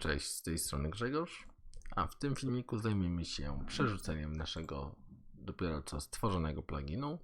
Cześć, z tej strony Grzegorz, a w tym filmiku zajmiemy się przerzuceniem naszego dopiero co stworzonego pluginu,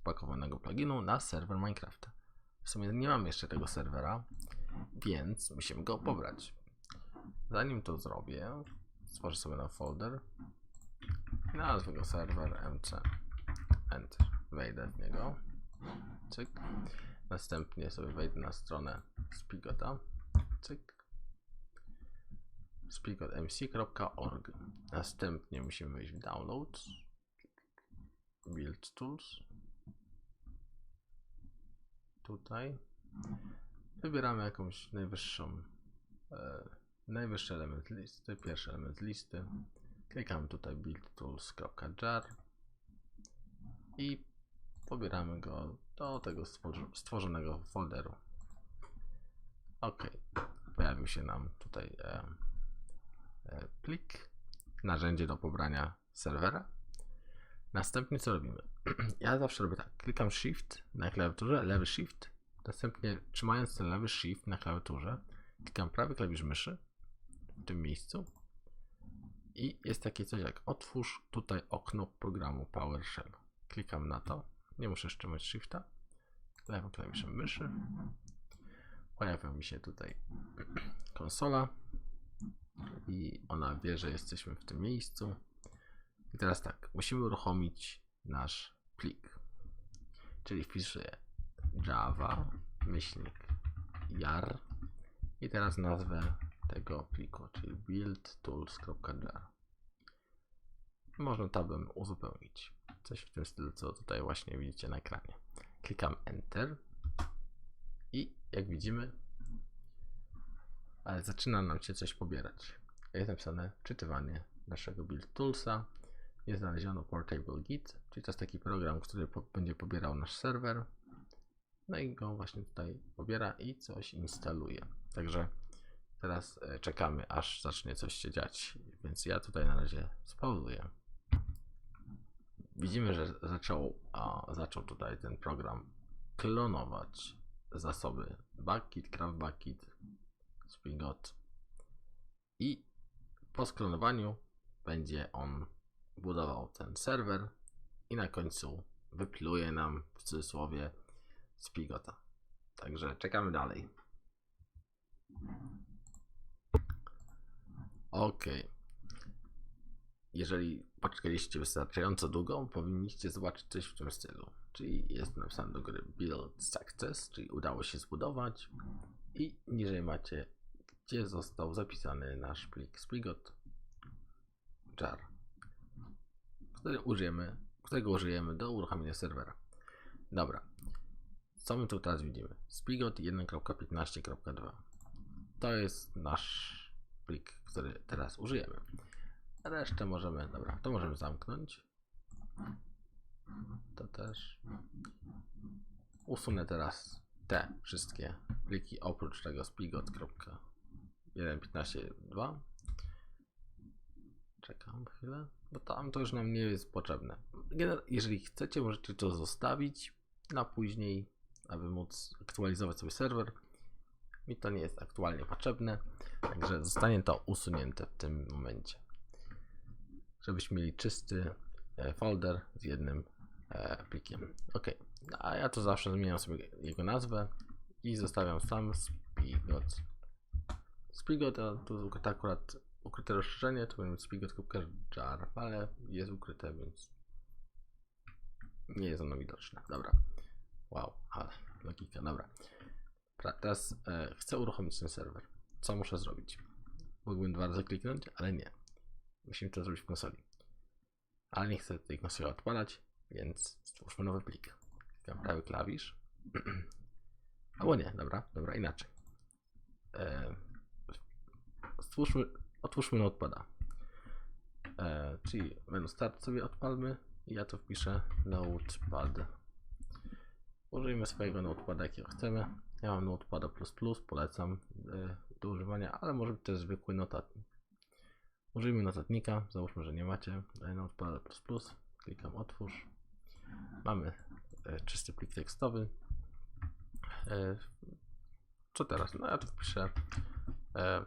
spakowanego pluginu na serwer Minecrafta. W sumie nie mam jeszcze tego serwera, więc musimy go pobrać. Zanim to zrobię, stworzę sobie nowy folder i nazwę go serwer mc. Enter. Wejdę w niego. Cyk. Następnie sobie wejdę na stronę Spigota. Cyk speakodmc.org. Następnie musimy wejść w Downloads, Build Tools. Tutaj wybieramy jakąś najwyższą, e, najwyższy element listy, pierwszy element listy. Klikamy tutaj buildtools.jar i pobieramy go do tego stworzonego folderu. Ok, pojawił się nam tutaj e, plik, narzędzie do pobrania serwera. Następnie co robimy? Ja zawsze robię tak, klikam Shift na klawiaturze, lewy Shift, następnie trzymając ten lewy Shift na klawiaturze, klikam prawy klawisz myszy w tym miejscu. I jest takie coś jak otwórz tutaj okno programu PowerShell. Klikam na to, nie muszę trzymać Shifta, lewym klawiszem myszy, pojawia mi się tutaj konsola, i ona wie, że jesteśmy w tym miejscu. I teraz tak, musimy uruchomić nasz plik. Czyli wpisuję java myślnik jar i teraz nazwę tego pliku, czyli buildtools.jar. Można tabem uzupełnić. Coś w tym stylu, co tutaj właśnie widzicie na ekranie. Klikam Enter i jak widzimy, ale zaczyna nam się coś pobierać. Jest napisane czytywanie naszego build toolsa. Jest znaleziono portable git, czyli to jest taki program, który po, będzie pobierał nasz serwer. No i go właśnie tutaj pobiera i coś instaluje. Także teraz e, czekamy, aż zacznie coś się dziać. Więc ja tutaj na razie spauzuję. Widzimy, że zaczął, a, zaczął tutaj ten program klonować zasoby Bucket, Craft Bucket, Spigot. I po sklonowaniu będzie on budował ten serwer i na końcu wypluje nam w cudzysłowie Spigota. Także czekamy dalej. Ok. Jeżeli poczekaliście wystarczająco długo, powinniście zobaczyć coś w tym stylu. Czyli jest napisane do góry Build Success, czyli udało się zbudować. I niżej macie, gdzie został zapisany nasz plik Spigot jar, który użyjemy, którego użyjemy do uruchomienia serwera. Dobra. Co my tu teraz widzimy? Spigot 1.15.2 To jest nasz plik, który teraz użyjemy. Resztę możemy, dobra, to możemy zamknąć. To też. Usunę teraz te wszystkie pliki oprócz tego spigot.1.15.2 Czekam chwilę, bo tam to już nam nie jest potrzebne. Jeżeli chcecie, możecie to zostawić na później, aby móc aktualizować sobie serwer. Mi to nie jest aktualnie potrzebne, także zostanie to usunięte w tym momencie. Żebyśmy mieli czysty e, folder z jednym e, plikiem. Ok, a ja to zawsze zmieniam sobie jego nazwę i zostawiam sam Spigot. Spigot, a tu to akurat ukryte rozszerzenie, to będzie spigot.jar, ale jest ukryte, więc nie jest ono widoczne. Dobra. Wow, ale logika, dobra. Teraz e, chcę uruchomić ten serwer. Co muszę zrobić? Mógłbym dwa razy kliknąć, ale nie. Musimy to zrobić w konsoli. Ale nie chcę tej konsoli odpalać, więc stwórzmy nowy plik. Klikam prawy klawisz. Albo nie, dobra, dobra, inaczej. E, stwórzmy, otwórzmy Notepada. E, czyli menu start sobie odpalmy i ja to wpiszę Notepad. Użyjmy swojego Notepada jakiego chcemy. Ja mam Notepada++, polecam e, do używania, ale może być też zwykły notatnik. Użyjmy notatnika, załóżmy, że nie macie e, Notepada++, klikam otwórz. Mamy e, czysty plik tekstowy. E, co teraz? No ja tu wpiszę e,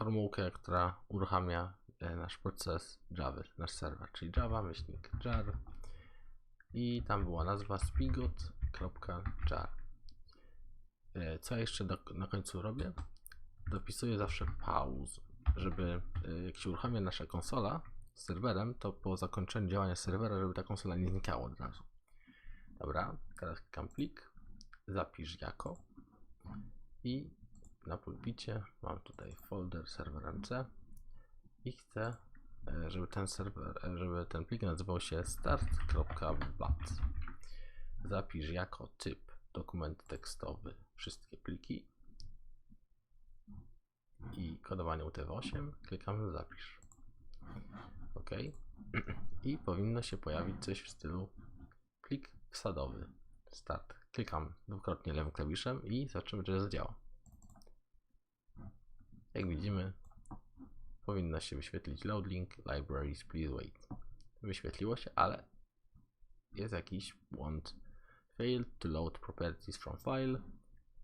formułkę, która uruchamia e, nasz proces Java, nasz serwer, czyli Java myślnik jar i tam była nazwa spigot.jar. E, Co jeszcze do, na końcu robię? Dopisuję zawsze pause, żeby e, jak się uruchamia nasza konsola z serwerem, to po zakończeniu działania serwera, żeby ta konsola nie znikała od razu. Dobra, teraz klikam plik, zapisz jako i na pulpicie mam tutaj folder serwer MC i chcę, e, żeby ten serwer, e, żeby ten plik nazywał się start.bat. Zapisz jako typ dokument tekstowy wszystkie pliki i kodowanie UTF-8, klikam zapisz. OK. I powinno się pojawić coś w stylu plik wsadowy. Start. Klikam dwukrotnie lewym klawiszem i zobaczymy, czy zadziała. Jak widzimy, powinno się wyświetlić load link libraries please wait. Wyświetliło się, ale jest jakiś błąd. Failed to load properties from file.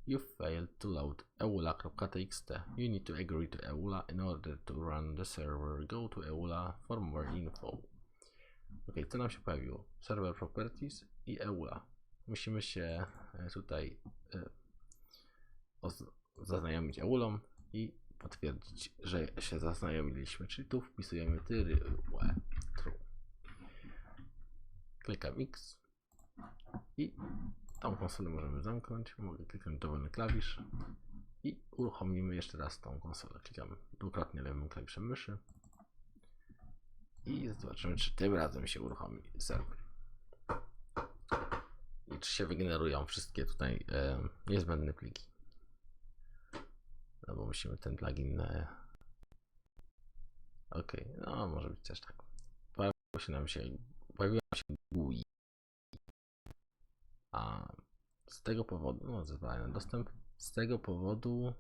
You failed to load eula.txt. You need to agree to eula in order to run the server. Go to eula for more info. Ok, co nam się pojawiło? Server properties i eula. Musimy się e, tutaj e, zaznajomić eulą i potwierdzić, że się zaznajomiliśmy. Czyli tu wpisujemy tyry UE, true. Klikam X i tą konsolę możemy zamknąć. Mogę kliknąć dowolny klawisz i uruchomimy jeszcze raz tą konsolę. Klikam dwukrotnie lewym klawiszem myszy i zobaczymy, czy tym razem się uruchomi serwer. I czy się wygenerują wszystkie tutaj e, niezbędne pliki. Musimy ten plugin. E... Ok, no może być też tak. Pojawiło się nam się, pojawiła się GUI. A z tego powodu, no zezwalanie na dostęp, z tego powodu,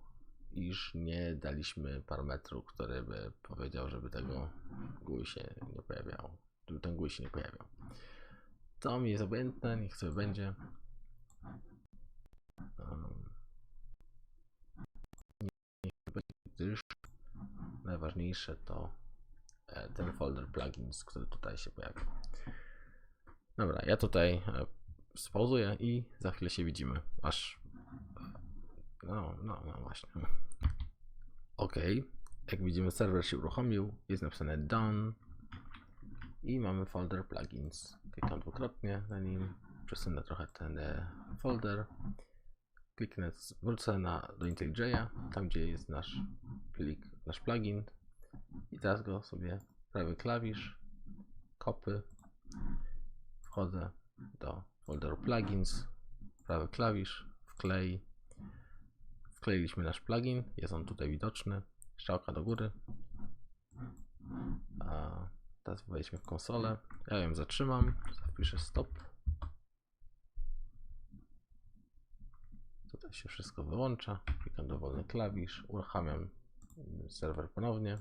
iż nie daliśmy parametru, który by powiedział, żeby tego GUI się nie pojawiało. Żeby ten GUI się nie pojawiał. To mi jest obojętne, niech sobie będzie. Gdyż najważniejsze to e, ten folder plugins, który tutaj się pojawił. Dobra, ja tutaj e, spauzuję i za chwilę się widzimy, aż no, no, no właśnie. Ok, jak widzimy serwer się uruchomił, jest napisane done i mamy folder plugins. Klikam dwukrotnie na nim, przesunę trochę ten e, folder kliknę, wrócę na, do IntelliJ'a, tam gdzie jest nasz plik, nasz plugin i teraz go sobie prawy klawisz, kopy, wchodzę do folderu plugins, prawy klawisz, wklej, wkleiliśmy nasz plugin, jest on tutaj widoczny, strzałka do góry, a teraz wejdźmy w konsolę, ja ją zatrzymam, wpiszę stop, Tutaj się wszystko wyłącza. Klikam dowolny klawisz, uruchamiam serwer ponownie.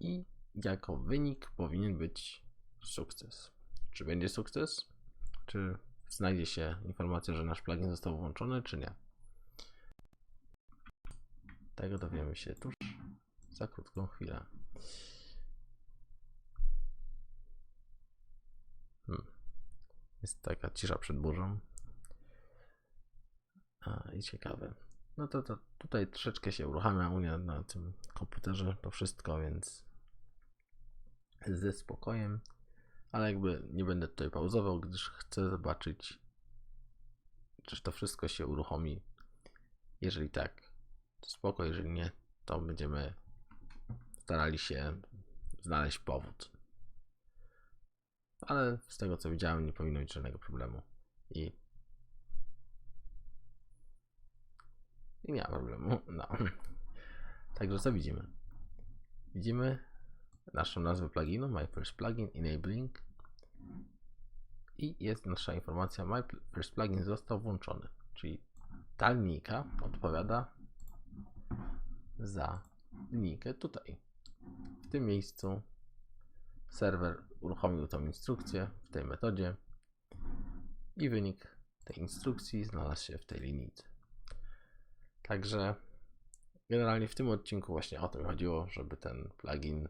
I jako wynik powinien być sukces. Czy będzie sukces? Czy znajdzie się informacja, że nasz plugin został włączony, czy nie? Tego dowiemy się tuż za krótką chwilę. Hmm. Jest taka cisza przed burzą. A, i ciekawe. No to, to tutaj troszeczkę się uruchamia u mnie na tym komputerze to wszystko, więc ze spokojem, ale jakby nie będę tutaj pauzował, gdyż chcę zobaczyć, czy to wszystko się uruchomi. Jeżeli tak, to spoko, jeżeli nie, to będziemy starali się znaleźć powód. Ale z tego co widziałem, nie powinno być żadnego problemu. I I nie ma problemu. No. Także co widzimy? Widzimy naszą nazwę pluginu, My First Plugin Enabling i jest nasza informacja My First Plugin został włączony, czyli ta linijka odpowiada za linijkę tutaj. W tym miejscu serwer uruchomił tą instrukcję w tej metodzie i wynik tej instrukcji znalazł się w tej linijce. Także generalnie w tym odcinku właśnie o to mi chodziło, żeby ten plugin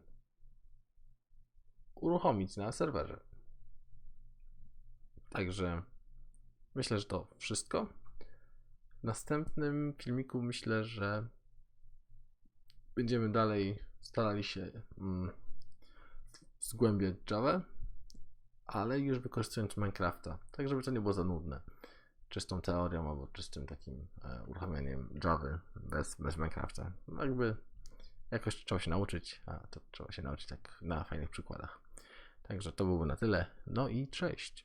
uruchomić na serwerze. Także myślę, że to wszystko. W następnym filmiku myślę, że będziemy dalej starali się mm, zgłębiać Java, ale już wykorzystując Minecrafta, tak żeby to nie było za nudne. Czystą teorią albo czystym takim e, uruchamianiem Java bez, bez Minecrafta. No jakby jakoś trzeba się nauczyć, a to trzeba się nauczyć tak na fajnych przykładach. Także to byłoby na tyle. No i cześć.